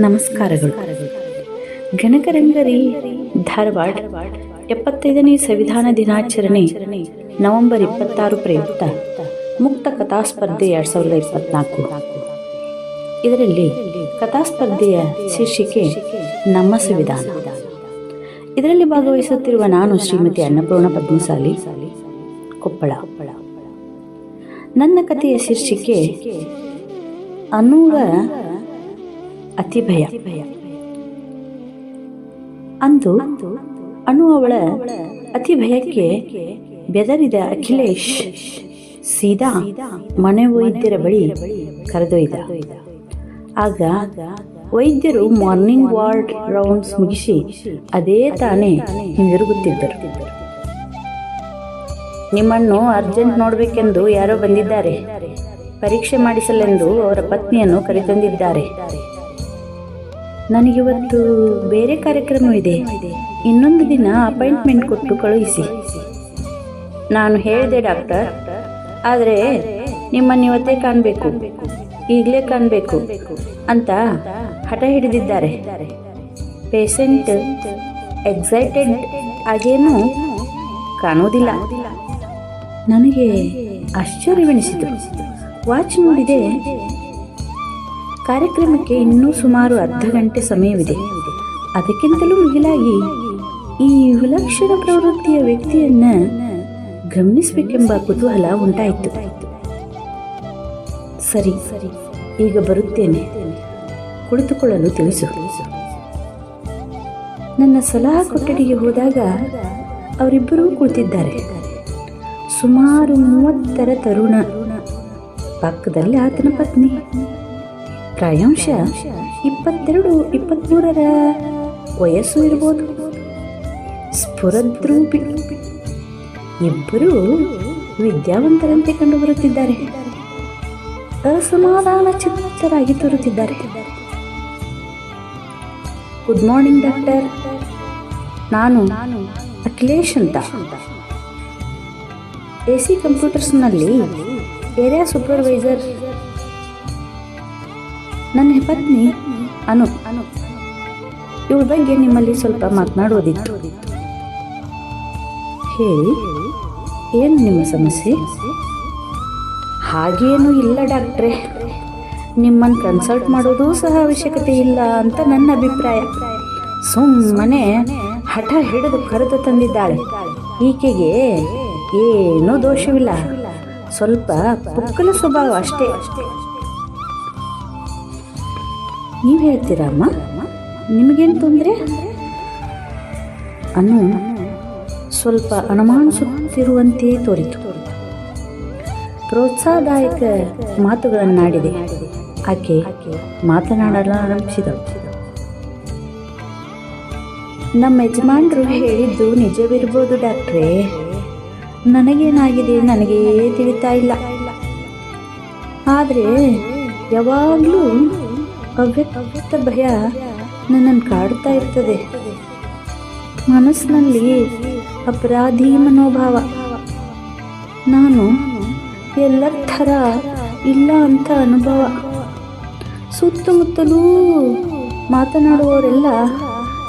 ನಮಸ್ಕಾರಗಳು. ಗಣಕರಂಗರಿ ಧಾರವಾಡ, ಎಪ್ಪತ್ತೈದನೇ ಸಂವಿಧಾನ ದಿನಾಚರಣೆ, ನವೆಂಬರ್ ಇಪ್ಪತ್ತಾರು ಪ್ರಯುಕ್ತ ಮುಕ್ತ ಕಥಾಸ್ಪರ್ಧೆ ಎರಡು ಸಾವಿರದ ಇಪ್ಪತ್ನಾಲ್ಕು. ಇದರಲ್ಲಿ ಕಥಾಸ್ಪರ್ಧೆಯ ಶೀರ್ಷಿಕೆ ನಮ್ಮ ಸಂವಿಧಾನ. ಇದರಲ್ಲಿ ಭಾಗವಹಿಸುತ್ತಿರುವ ನಾನು ಶ್ರೀಮತಿ ಅನ್ನಪೂರ್ಣ ಪದ್ಮಸಾಲಿ ಕೊಪ್ಪಳ. ನನ್ನ ಕಥೆಯ ಶೀರ್ಷಿಕೆ ಅನುವ ಅತಿ ಭಯ ಅಂದು ಅಣು ಅವಳ ಅತಿ ಭಯಕ್ಕೆ ಬೆದರಿದ ಅಖಿಲೇಶ್ ಸೀದಾ ಮನೆ ವೈದ್ಯರ ಬಳಿ ಕರೆದೊಯ್ದ. ಆಗ ವೈದ್ಯರು ಮಾರ್ನಿಂಗ್ ವಾರ್ಡ್ ರೌಂಡ್ಸ್ ಮುಗಿಸಿ ಅದೇ ತಾನೇ ಹಿಂದಿರುಗುತ್ತಿದ್ದರು. ನಿಮ್ಮನ್ನು ಅರ್ಜೆಂಟ್ ನೋಡಬೇಕೆಂದು ಯಾರೋ ಬಂದಿದ್ದಾರೆ. ಪರೀಕ್ಷೆ ಮಾಡಿಸಲೆಂದು ಅವರ ಪತ್ನಿಯನ್ನು ಕರೆತಂದಿದ್ದಾರೆ. ನನಗಿವತ್ತು ಬೇರೆ ಕಾರ್ಯಕ್ರಮವಿದೆ ಇನ್ನೊಂದು ದಿನ ಅಪಾಯಿಂಟ್ಮೆಂಟ್ ಕೊಟ್ಟು ಕಳುಹಿಸಿ. ನಾನು ಹೇಳಿದೆ, ಡಾಕ್ಟರ್. ಆದರೆ ನಿಮ್ಮನ್ನು ಇವತ್ತೇ ಕಾಣಬೇಕು. ಈಗಲೇ ಕಾಣಬೇಕು ಅಂತ ಹಠ ಹಿಡಿದಿದ್ದಾರೆ. ಪೇಷಂಟ್ ಎಕ್ಸೈಟೆಡ್ ಆಗೇನು ಕಾಣುವುದಿಲ್ಲ. ನನಗೆ ಆಶ್ಚರ್ಯವೆನಿಸಿತು. ವಾಚ್ ನೋಡಿದೆ ಕಾರ್ಯಕ್ರಮಕ್ಕೆ ಇನ್ನೂ ಸುಮಾರು ಅರ್ಧ ಗಂಟೆ ಸಮಯವಿದೆ. ಅದಕ್ಕಿಂತಲೂ ಮಿಗಿಲಾಗಿ ಈ ವಿಲಕ್ಷಣ ಪ್ರವೃತ್ತಿಯ ವ್ಯಕ್ತಿಯನ್ನ ಗಮನಿಸಬೇಕೆಂಬ ಕುತೂಹಲ ಉಂಟಾಯಿತು. ಸರಿ ಸರಿ ಈಗ ಬರುತ್ತೇನೆ. ಕುಳಿತುಕೊಳ್ಳಲು ತಿಳಿಸು. ನನ್ನ ಸಲಹಾ ಕೊಠಡಿಗೆ ಹೋದಾಗ ಅವರಿಬ್ಬರೂ ಕುಳಿತಿದ್ದಾರೆ. ಸುಮಾರು ಮೂವತ್ತರ ತರುಣ. ಪಕ್ಕದಲ್ಲಿ ಆತನ ಪತ್ನಿ. ಪ್ರಾಯಾಂಶ ಇಪ್ಪತ್ತೆರಡು, ಇಪ್ಪತ್ತ್ಮೂರರ ವಯಸ್ಸು ಇರ್ಬೋದು. ಸ್ಫುರದ್ರೂಪಿ. ಇಬ್ಬರೂ ವಿದ್ಯಾವಂತರಂತೆ ಕಂಡುಬರುತ್ತಿದ್ದಾರೆ ಅಸಮಾಧಾನ ಚಿತ್ತರಾಗಿ ತೋರುತ್ತಿದ್ದಾರೆ. ಗುಡ್ ಮಾರ್ನಿಂಗ್ ಡಾಕ್ಟರ್ ನಾನು ಅಖಿಲೇಶ್ ಅಂತ. ಎ ಸಿ ಕಂಪ್ಯೂಟರ್ಸ್ನಲ್ಲಿ ಏರಿಯಾ ಸೂಪರ್ವೈಸರ್ ನನ್ನ ಪತ್ನಿ ಅನು. ಅನು ಇವಳ ಬಗ್ಗೆ ನಿಮ್ಮಲ್ಲಿ ಸ್ವಲ್ಪ ಮಾತನಾಡುವುದಿತ್ತು. ಹೇಳಿ, ಏನು ನಿಮ್ಮ ಸಮಸ್ಯೆ? ಹಾಗೇನೂ ಇಲ್ಲ ಡಾಕ್ಟ್ರೆ. ನಿಮ್ಮನ್ನು ಕನ್ಸಲ್ಟ್ ಮಾಡೋದು ಸಹ ಅವಶ್ಯಕತೆ ಇಲ್ಲ ಅಂತ ನನ್ನ ಅಭಿಪ್ರಾಯ. ಸುಮ್ಮನೆ ಹಠ ಹಿಡಿದು ಕರೆದು ತಂದಿದ್ದಾಳೆ. ಈಕೆಗೆ ಏನೂ ದೋಷವಿಲ್ಲ. ಸ್ವಲ್ಪ ಪುಕ್ಕಲ ಸ್ವಭಾವ ಅಷ್ಟೇ. ನೀವು ಹೇಳ್ತೀರಮ್ಮ ನಿಮಗೇನು ತೊಂದರೆ? ಅನ್ನು ಸ್ವಲ್ಪ ಅನುಮಾನಿಸುತ್ತಿರುವಂತೆಯೇ ತೋರಿತು. ಪ್ರೋತ್ಸಾಹದಾಯಕ ಮಾತುಗಳನ್ನಾಡಿದೆ ಆಕೆ ಮಾತನಾಡಲು ಆರಂಭಿಸಿದಳು. ನಮ್ಮ ಯಜಮಾನರು ಹೇಳಿದ್ದು ನಿಜವಿರ್ಬೋದು ಡಾಕ್ಟ್ರೇ. ನನಗೇನಾಗಿದೆ ನನಗೇ ತಿಳಿತಾ ಇಲ್ಲ. ಆದರೆ ಯಾವಾಗಲೂ ಅವ್ಯಕ್ತ ಭಯ ನನ್ನನ್ನು ಕಾಡುತ್ತಾ ಇರ್ತದೆ. ಮನಸ್ಸಿನಲ್ಲಿ ಅಪರಾಧಿ ಮನೋಭಾವ. ನಾನು ಎಲ್ಲರ ಥರ ಇಲ್ಲ ಅಂತ ಅನುಭವ. ಸುತ್ತಮುತ್ತಲೂ ಮಾತನಾಡುವವರೆಲ್ಲ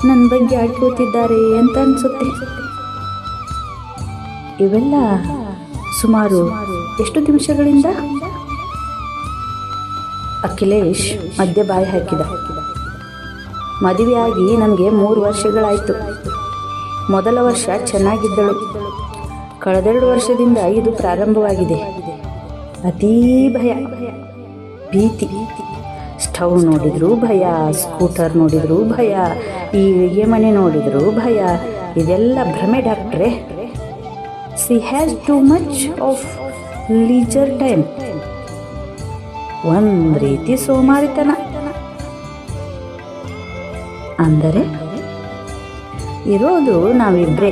ನನ್ನ ಬಗ್ಗೆ ಆಡ್ಕೋತಿದ್ದಾರೆ ಅಂತ ಅನಿಸುತ್ತೆ. ಇವೆಲ್ಲ ಸುಮಾರು ಎಷ್ಟು ನಿಮಿಷಗಳಿಂದ? ಅಖಿಲೇಶ್ ಮಧ್ಯೆ ಬಾಯಿ ಹಾಕಿದ. ಮದುವೆಯಾಗಿ ನಮಗೆ ಮೂರು ವರ್ಷಗಳಾಯಿತು. ಮೊದಲ ವರ್ಷ ಚೆನ್ನಾಗಿದ್ದಳು. ಕಳೆದೆರಡು ವರ್ಷದಿಂದ ಇದು ಪ್ರಾರಂಭವಾಗಿದೆ. ಅತೀ ಭಯ, ಭೀತಿ. ಸ್ಟವ್ ನೋಡಿದ್ರು ಭಯ, ಸ್ಕೂಟರ್ ನೋಡಿದ್ರು ಭಯ ಈ ಅಡುಗೆ ಮನೆ ನೋಡಿದ್ರು ಭಯ, ಇದೆಲ್ಲ ಭ್ರಮೆ ಡಾಕ್ಟ್ರೆ. She has too much of leisure time ಒಂದು ರೀತಿ ಸೋಮಾರಿತನ. ಅಂದರೆ, ಇರೋದು ನಾವಿಬ್ಬರೇ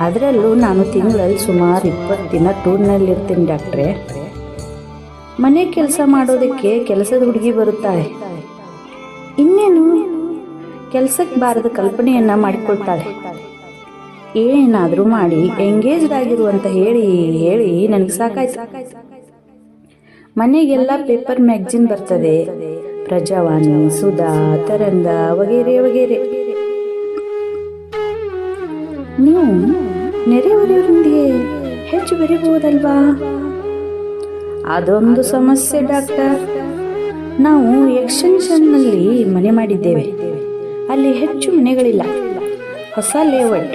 ಅದರಲ್ಲೂ ನಾನು ತಿಂಗಳಲ್ಲಿ ಸುಮಾರು ಇಪ್ಪತ್ತು ದಿನ ಟೂರ್ನಲ್ಲಿ ಇರ್ತೀನಿ ಡಾಕ್ಟ್ರೆ. ಮನೆ ಕೆಲಸ ಮಾಡೋದಕ್ಕೆ ಕೆಲಸದ ಹುಡುಗಿ ಬರುತ್ತಾಳೆ. ಇನ್ನೇನು? ಕೆಲಸಕ್ಕೆ ಬಾರದ ಕಲ್ಪನೆಯನ್ನು ಮಾಡಿಕೊಳ್ತಾಳೆ. ಏನಾದರೂ ಮಾಡಿ ಎಂಗೇಜ್ಡ್ ಆಗಿರುವಂತ ಹೇಳಿ ಹೇಳಿ, ನನಗೆ ಸಾಕಾಯ್ತು. ಮನೆಗೆಲ್ಲ ಪೇಪರ್ ಮ್ಯಾಗ್ಜಿನ್ ಬರ್ತದೆ. ಪ್ರಜಾವಾಣಿ, ಸುಧಾ, ತರಂಗ, ವಗೇರೆ ವಗೇರೆ. ನೀವು ನೆರೆಹೊರೆಯವರೊಂದಿಗೆ ಹೆಚ್ಚು ಬೆರೆಯಬಹುದಲ್ವಾ? ಅದೊಂದು ಸಮಸ್ಯೆ, ಡಾಕ್ಟರ್. ನಾವು ಎಕ್ಸ್ಟೆನ್ಷನ್ನಲ್ಲಿ ಮನೆ ಮಾಡಿದ್ದೇವೆ. ಅಲ್ಲಿ ಹೆಚ್ಚು ಮನೆಗಳಿಲ್ಲ. ಹೊಸ ಲೇಔಟ್.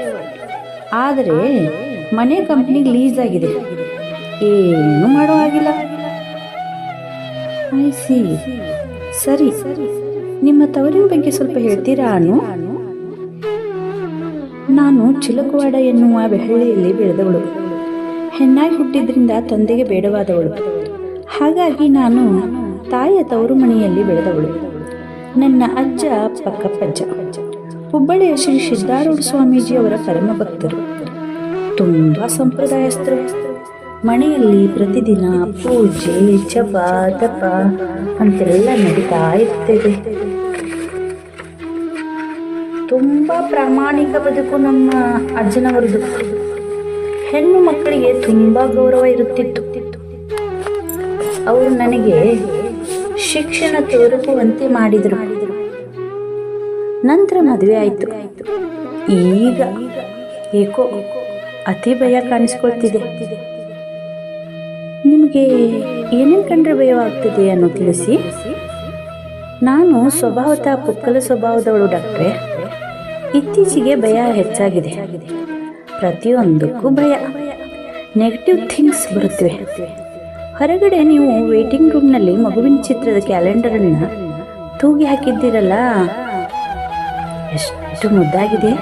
ಆದರೆ ಮನೆ ಕಂಪ್ನಿಗೆ ಲೀಸ್ ಆಗಿದೆ ಏನು ಮಾಡೋ ಹಾಗಿಲ್ಲ. ಐ ಸಿ ಸರಿ. ನಿಮ್ಮ ತವರಿನ ಬಗ್ಗೆ ಸ್ವಲ್ಪ ಹೇಳ್ತೀರಾ ಅನು? ನಾನು ಚಿಲಕವಾಡ ಎನ್ನುವ ಬೆಹಳ್ಳಿಯಲ್ಲಿ ಬೆಳೆದವಳು. ಹೆಣ್ಣಾಗಿ ಹುಟ್ಟಿದ್ರಿಂದ ತಂದೆಗೆ ಬೇಡವಾದವಳು. ಹಾಗಾಗಿ ನಾನು ತಾಯಿಯ ತವರು ಮನೆಯಲ್ಲಿ ಬೆಳೆದವಳು. ನನ್ನ ಅಜ್ಜ ಪಕ್ಕಪ್ಪಜ್ಜ ಹುಬ್ಬಳ್ಳಿಯ ಶ್ರೀ ಸಿದ್ಧಾರೂಢ ಸ್ವಾಮೀಜಿಯವರ ಪರಮ ಭಕ್ತರು ತುಂಬ ಸಂಪ್ರದಾಯಸ್ಥರು. ಮನೆಯಲ್ಲಿ ಪ್ರತಿದಿನ ಪೂಜೆ ಜಪ ತಪ ಅಂತೆಲ್ಲ ನಡೀತಾ ಇರ್ತದೆ. ತುಂಬ ಪ್ರಾಮಾಣಿಕ ಬದುಕು ನಮ್ಮ ಅಜ್ಜನವರದು. ಹೆಣ್ಣು ಮಕ್ಕಳಿಗೆ ತುಂಬ ಗೌರವ ಇರುತ್ತಿತ್ತು. ಅವರು ನನಗೆ ಶಿಕ್ಷಣ ತೋರಿಸುವಂತೆ ಮಾಡಿದರು. ನಂತರ ಮದುವೆ ಆಯಿತು. ಈಗ ಏಕೋ ಅತಿ ಭಯ ಕಾಣಿಸ್ಕೊಳ್ತಿದೆ. ನಿಮಗೆ ಏನೇನು ಕಂಡ್ರೆ ಭಯವಾಗ್ತಿದೆ ಅನ್ನೋ ತಿಳಿಸಿ. ನಾನು ಸ್ವಭಾವತ ಪುಕ್ಕಲ ಸ್ವಭಾವದವಳು ಡಾಕ್ಟ್ರೆ. ಇತ್ತೀಚೆಗೆ ಭಯ ಹೆಚ್ಚಾಗಿದೆ. ಪ್ರತಿಯೊಂದಕ್ಕೂ ಭಯ. ನೆಗೆಟಿವ್ ಥಿಂಗ್ಸ್ ಬರುತ್ತವೆ. ಹೊರಗಡೆ ನೀವು ವೇಟಿಂಗ್ ರೂಮ್ನಲ್ಲಿ ಮಗುವಿನ ಚಿತ್ರದ ಕ್ಯಾಲೆಂಡರನ್ನು ತೂಗಿ ಹಾಕಿದ್ದೀರಲ್ಲ? ಎಷ್ಟು ಮುದ್ದಾಗಿದೆ.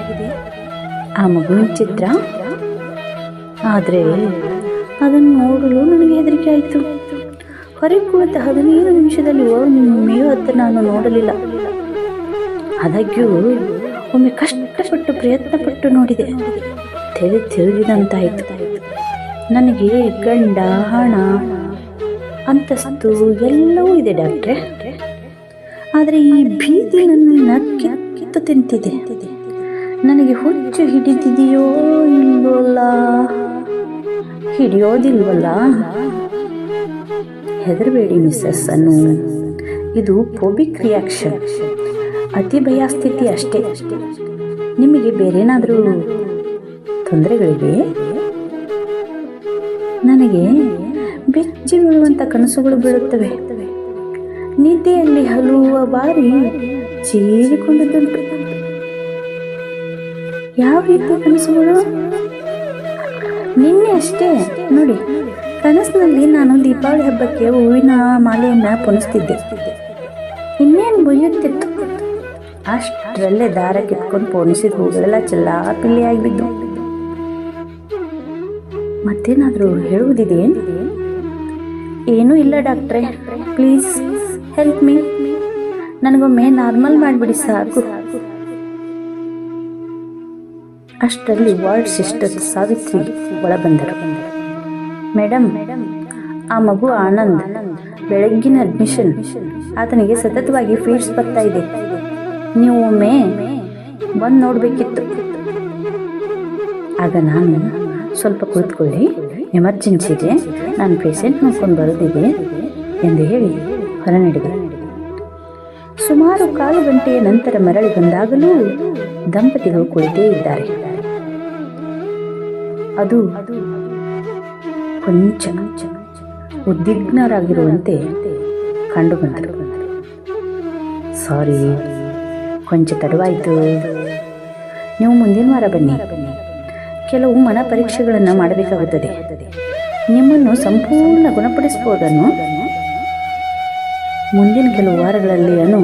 ಆ ಮಗುವಿನ ಚಿತ್ರ. ಆದರೆ ಅದನ್ನು ನೋಡಲು ನನಗೆ ಹೆದರಿಕೆ ಆಯಿತು. ಹೊರಗೆ ಕುಳಿತ ಹದಿನೈದು ನಿಮಿಷದಲ್ಲಿ ಒಮ್ಮೆಯೂ ಹತ್ತಿರ ನಾನು ನೋಡಲಿಲ್ಲ. ಆದಾಗ್ಯೂ ಒಮ್ಮೆ ಕಷ್ಟಪಟ್ಟು ಪ್ರಯತ್ನಪಟ್ಟು ನೋಡಿದೆ. ತಲೆ ತಿರುಗಿದಂತಾಯಿತು. ನನಗೆ ಗಂಡ, ಹಣ, ಅಂತಸ್ತು ಎಲ್ಲವೂ ಇದೆ ಡಾಕ್ಟ್ರೆ. ಆದರೆ ಈ ಭೀತಿ ನನ್ನ ಕಿತ್ತು ತಿಂತಿದೆ. ನನಗೆ ಹುಚ್ಚು ಹಿಡಿದಿದೆಯೋ ಇಲ್ವಲ್ಲ? ಹಿಡಿಯೋದಿಲ್ವಲ್ಲ? ಹೆದರಬೇಡಿ ಮಿಸ್ಸಸ್ ಅನ್ನು. ಇದು ಫೋಬಿಕ್ ರಿಯಾಕ್ಷನ್ ಅತಿ ಭಯ ಸ್ಥಿತಿ ಅಷ್ಟೇ. ನಿಮಗೆ ಬೇರೇನಾದರೂ ತೊಂದರೆಗಳಿವೆ? ನನಗೆ ಬೆಚ್ಚಿ ಬೀಳುವಂಥ ಕನಸುಗಳು ಬೀಳುತ್ತವೆ. ನಿದ್ದೆಯಲ್ಲಿ ಹಲುವ ಬಾರಿ ಚೀರಿಕೊಂಡಿದ್ದುಂಟು ಯಾವ ರೀತಿಯ ಕನಸುಗಳು? ನಿನ್ನೆ ಅಷ್ಟೇ. ನೋಡಿ ಕನಸಿನಲ್ಲಿ ನಾನು ದೀಪಾವಳಿ ಹಬ್ಬಕ್ಕೆ ಹೂವಿನ ಮಾಲೆಯನ್ನ ಪುನಿಸ್ತಿದ್ದೆ. ಇನ್ನೇನು ಬುಯ್ಯುತ್ತಿತ್ತು? ಅಷ್ಟರಲ್ಲೇ ದಾರ ಕಿತ್ಕೊಂಡು ಪೋಣಿಸಿದ ಹೂಗಳೆಲ್ಲ ಚೆಲ್ಲಾಪಿಲ್ಲಿ ಆಗಿಬಿದ್ದು ಮತ್ತೇನಾದರೂ ಹೇಳುವುದಿದೆ ಏನೂ ಇಲ್ಲ ಡಾಕ್ಟ್ರೆ. Please, help me. ನನಗೊಮ್ಮೆ ನಾರ್ಮಲ್ ಮಾಡಿಬಿಡಿ ಸಾಕು. ಅಷ್ಟರಲ್ಲಿ ವಾರ್ಡ್ ಸಿಸ್ಟರ್ ಸಾವಿತ್ರಿ ಒಳಬಂದರು. ಮೇಡಮ್ ಆ ಮಗು ಆನಂದ್. ಬೆಳಗ್ಗಿನ ಅಡ್ಮಿಷನ್. ಆತನಿಗೆ ಸತತವಾಗಿ ಫೀಡ್ಸ್ ಬರ್ತಾ ಇದೆ. ನೀವು ಒಮ್ಮೆ ಬಂದು ನೋಡಬೇಕಿತ್ತು. ಆಗ ನಾನು ಸ್ವಲ್ಪ ಕೂತ್ಕೊಳ್ಳಿ. ಎಮರ್ಜೆನ್ಸಿಗೆ ನಾನು ಪೇಷಂಟ್ ನೋಡ್ಕೊಂಡು ಬರೋದಿದೆ ಎಂದು ಹೇಳಿ ಹೊರ ನಡೆದೆ ಸುಮಾರು ಕಾಲು ಗಂಟೆಯ ನಂತರ ಮರಳಿ ಬಂದಾಗಲೂ ದಂಪತಿಗಳು ಕುಳಿತೇ ಇದ್ದಾರೆ. ಅದು ಕೊಂಚ ಉದ್ವಿಗ್ನರಾಗಿರುವಂತೆ ಕಂಡು ಬಂದರು ಸಾರಿ ಕೊಂಚ ತಡವಾಯಿತು. ನೀವು ಮುಂದಿನ ವಾರ ಬನ್ನಿ. ಕೆಲವು ಮನ ಪರೀಕ್ಷೆಗಳನ್ನು ಮಾಡಬೇಕಾಗುತ್ತದೆ. ನಿಮ್ಮನ್ನು ಸಂಪೂರ್ಣ ಗುಣಪಡಿಸಬಹುದನ್ನು ಮುಂದಿನ ಕೆಲವು ವಾರಗಳಲ್ಲಿ ಅನು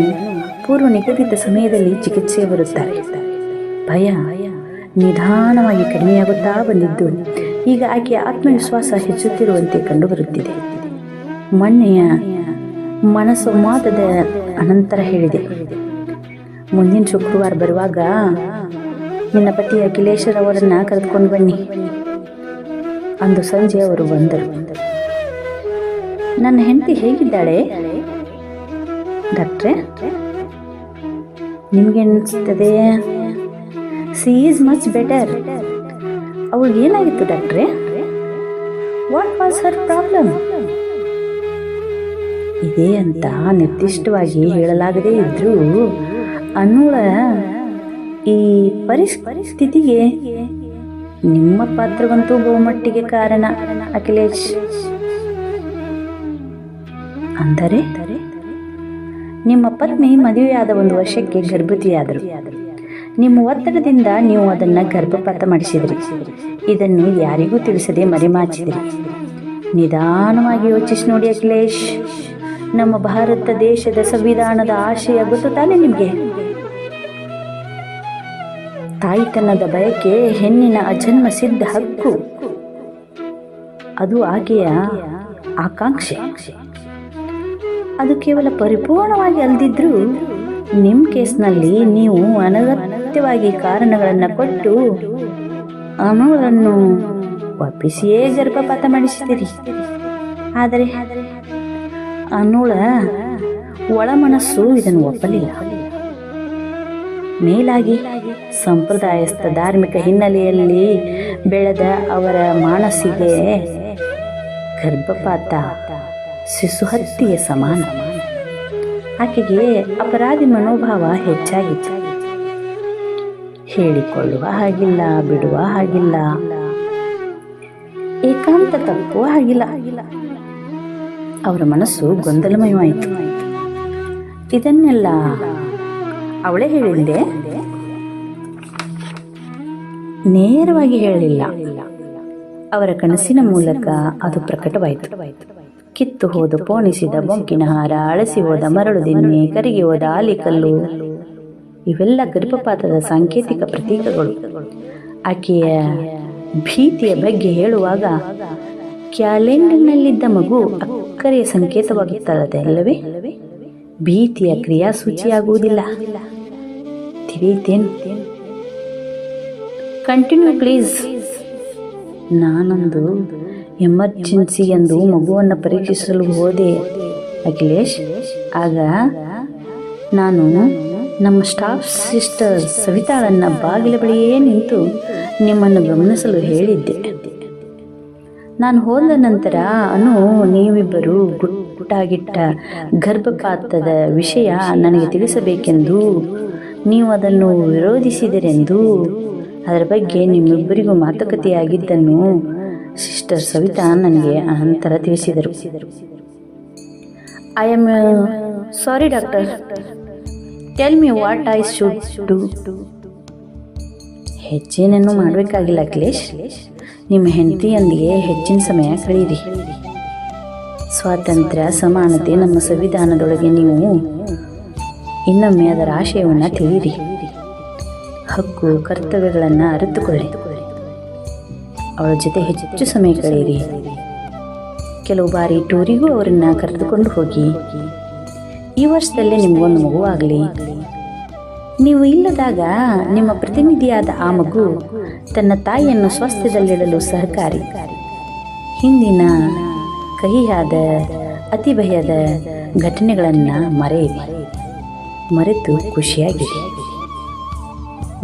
ಪೂರ್ವ ನಿಗದಿತ ಸಮಯದಲ್ಲಿ ಚಿಕಿತ್ಸೆ ಬರುತ್ತಾರೆ. ಭಯ ನಿಧಾನವಾಗಿ ಕಡಿಮೆಯಾಗುತ್ತಾ ಬಂದಿದ್ದು. ಈಗ ಆಕೆಯ ಆತ್ಮವಿಶ್ವಾಸ ಹೆಚ್ಚುತ್ತಿರುವಂತೆ ಕಂಡುಬರುತ್ತಿದೆ. ಮೊನ್ನೆಯ ಮನಸ್ಸು ಮಾತದ ಅನಂತರ ಹೇಳಿದೆ. ಮುಂದಿನ ಶುಕ್ರವಾರ ಬರುವಾಗ ನಿನ್ನ ಪತಿ ಅಖಿಲೇಶ್ವರ್ ಅವರನ್ನು ಕರೆದುಕೊಂಡು ಬನ್ನಿ. ಅಂದು ಸಂಜೆ ಅವರು ಬಂದರು. ನನ್ನ ಹೆಂಡತಿ ಹೇಗಿದ್ದಾಳೆ? ಡಾಕ್ಟ್ರೆ, ನಿಮಗೆ ಅನಿಸ್ತದೆ ಸಿ ಈಸ್ ಮಚ್ ಬೆಟರ್ ಅವಳು ಏನಾಗಿತ್ತು ಡಾಕ್ಟ್ರೆ? ವಾಟ್ ವಾಸ್ ಹರ್ ಪ್ರಾಬ್ಲಮ್ ಇದೆ ಅಂತ ನಿರ್ದಿಷ್ಟವಾಗಿ ಹೇಳಲಾಗದೇ ಇದ್ರೂ ಅನುಳ ಈ ಪರಿಸ್ ಪರಿಸ್ಥಿತಿಗೆ ನಿಮ್ಮ ಪಾತ್ರವಂತೂ ಬಹುಮಟ್ಟಿಗೆ ಕಾರಣ, ಅಖಿಲೇಶ್. ಅಂದರೆ? ನಿಮ್ಮ ಪತ್ನಿ ಮದುವೆಯಾದ ಒಂದು ವರ್ಷಕ್ಕೆ ಗರ್ಭವತಿಯಾದರು. ನಿಮ್ಮ ಒತ್ತಡದಿಂದ ನೀವು ಅದನ್ನು ಗರ್ಭಪಾತ ಮಾಡಿಸಿದ್ರಿ. ಇದನ್ನು ಯಾರಿಗೂ ತಿಳಿಸದೆ ಮರೆಮಾಚಿದ್ರಿ. ನಿಧಾನವಾಗಿ ಯೋಚಿಸಿ ನೋಡಿ ಅಖಿಲೇಶ್. ನಮ್ಮ ಭಾರತ ದೇಶದ ಸಂವಿಧಾನದ ಆಶಯ ಗೊತ್ತು ತಾನೇ ನಿಮಗೆ? ತಾಯಿತನದ ಬಯಕೆ ಹೆಣ್ಣಿನ ಅಜನ್ಮ ಸಿದ್ಧ ಹಕ್ಕು. ಅದು ಆಕೆಯ ಆಕಾಂಕ್ಷೆ. ಅದು ಕೇವಲ ಪರಿಪೂರ್ಣವಾಗಿ ಅಲ್ದಿದ್ರೂ ನಿಮ್ಮ ಕೇಸ್ನಲ್ಲಿ ನೀವು ಅನಗತ್ಯವಾಗಿ ಕಾರಣಗಳನ್ನು ಕೊಟ್ಟು ಅನುಗಳನ್ನು ಒಪ್ಪಿಸಿಯೇ ಗರ್ಭಪಾತ ಮಾಡಿಸಿದಿರಿ ಆದರೆ ಅನುಳ ಒಳ ಮನಸ್ಸು ಇದನ್ನು ಒಪ್ಪಲಿಲ್ಲ. ಮೇಲಾಗಿ ಸಂಪ್ರದಾಯಸ್ಥ ಧಾರ್ಮಿಕ ಹಿನ್ನೆಲೆಯಲ್ಲಿ ಬೆಳೆದ ಅವರ ಮಾನಸಿಗೆ ಗರ್ಭಪಾತ ಶಿಶುಹತ್ಯೆಯ ಸಮಾನ. ಆಕೆಗೆ ಅಪರಾಧಿ ಮನೋಭಾವ ಹೆಚ್ಚಾಗಿತ್ತು. ಹೇಳಿಕೊಳ್ಳುವ ಹಾಗಿಲ್ಲ, ಬಿಡುವ ಹಾಗಿಲ್ಲ. ಏಕಾಂತ ತಪ್ಪುವ ಹಾಗಿಲ್ಲ. ಅವರ ಮನಸ್ಸು ಗೊಂದಲಮಯವಾಯಿತು. ಇದನ್ನೆಲ್ಲ ಅವಳೇ ಹೇಳಿದ್ದೆ ನೇರವಾಗಿ ಹೇಳಲಿಲ್ಲ. ಅವರ ಕನಸಿನ ಮೂಲಕ ಅದು ಪ್ರಕಟವಾಯಿತು. ಕಿತ್ತು ಹೋದ ಪೋಣಿಸಿದ ಬೊಂಕಿನ ಹಾರ, ಅಳಸಿ ಹೋದ ಮರಳು ದಿನ್ನೆ ಕರಿಗೆ ಹೋದ ಆಲಿಕಲ್ಲು ಇವೆಲ್ಲ ಗರ್ಭಪಾತದ ಸಾಂಕೇತಿಕ ಪ್ರತೀಕಗಳು. ಆಕೆಯ ಭೀತಿಯ ಬಗ್ಗೆ ಹೇಳುವಾಗ ಕ್ಯಾಲೆಂಡರ್ನಲ್ಲಿದ್ದ ಮಗು ಅಕ್ಕರೆಯ ಸಂಕೇತವಾಗುತ್ತದೆ ಅಲ್ಲವೇ? ಭೀತಿಯ ಕ್ರಿಯಾಸೂಚಿಯಾಗುವುದಿಲ್ಲ. ತಿಳಿಯುತ್ತೇನು? ಕಂಟಿನ್ಯೂ ಪ್ಲೀಸ್ ನಾನೊಂದು ಎಮರ್ಜೆನ್ಸಿ ಎಂದು ಮಗುವನ್ನು ಪರೀಕ್ಷಿಸಲು ಹೋದೆ ಅಖಿಲೇಶ್. ಆಗ ನಾನು ನಮ್ಮ ಸ್ಟಾಫ್ ಸಿಸ್ಟರ್ ಸವಿತಾಳನ್ನ ಬಾಗಿಲ ಬಳಿಯೇ ನಿಂತು ನಿಮ್ಮನ್ನು ಗಮನಿಸಲು ಹೇಳಿದ್ದೆ. ನಾನು ಹೋದ ನಂತರ ಅನು, ನೀವಿಬ್ಬರು ಗುಟ್ಟಾಗಿಟ್ಟ ಗರ್ಭಪಾತದ ವಿಷಯ ನನಗೆ ತಿಳಿಸಬೇಕೆಂದು, ನೀವು ಅದನ್ನು ವಿರೋಧಿಸಿದರೆಂದು, ಅದರ ಬಗ್ಗೆ ನಿಮ್ಮಿಬ್ಬರಿಗೂ ಮಾತುಕತೆಯಾಗಿದ್ದನ್ನು ಸಿಸ್ಟರ್ ಸವಿತಾ ನನಗೆ ಅನಂತರ ತಿಳಿಸಿದರು. I am sorry doctor tell me what I should do ಹೆಚ್ಚೇನನ್ನು ಮಾಡಬೇಕಾಗಿಲ್ಲ, ಅಖಿಲೇಶ್. ನಿಮ್ಮ ಹೆಂಡತಿಯೊಂದಿಗೆ ಹೆಚ್ಚಿನ ಸಮಯ ಕಳೀರಿ. ಸ್ವಾತಂತ್ರ್ಯ, ಸಮಾನತೆ ನಮ್ಮ ಸಂವಿಧಾನದೊಳಗೆ ನೀವು ಇನ್ನೊಮ್ಮೆ ಅದರ ಆಶಯವನ್ನು ತಿಳಿಯಿರಿ. ಹಕ್ಕು, ಕರ್ತವ್ಯಗಳನ್ನು ಅರಿತುಕೊಳ್ಳಿ. ಅವಳ ಜೊತೆ ಹೆಚ್ಚು ಸಮಯ ಕಳೆಯಿರಿ ಕೆಲವು ಬಾರಿ ಟೂರಿಗೂ ಅವರನ್ನು ಕರೆದುಕೊಂಡು ಹೋಗಿ. ಈ ವರ್ಷದಲ್ಲೇ ನಿಮಗೊಂದು ಮಗುವಾಗಲಿ ನೀವು ಇಲ್ಲದಾಗ ನಿಮ್ಮ ಪ್ರತಿನಿಧಿಯಾದ ಆ ಮಗು ತನ್ನ ತಾಯಿಯನ್ನು ಸ್ವಾಸ್ಥ್ಯದಲ್ಲಿಡಲು ಸಹಕಾರಿ. ಹಿಂದಿನ ಕಹಿಯಾದ ಅತಿ ಭಯದ ಘಟನೆಗಳನ್ನು ಮರೆಯಿರಿ. ಮರೆತು ಖುಷಿಯಾಗಿರಿ.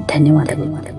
ಧನ್ಯವಾದಗಳು.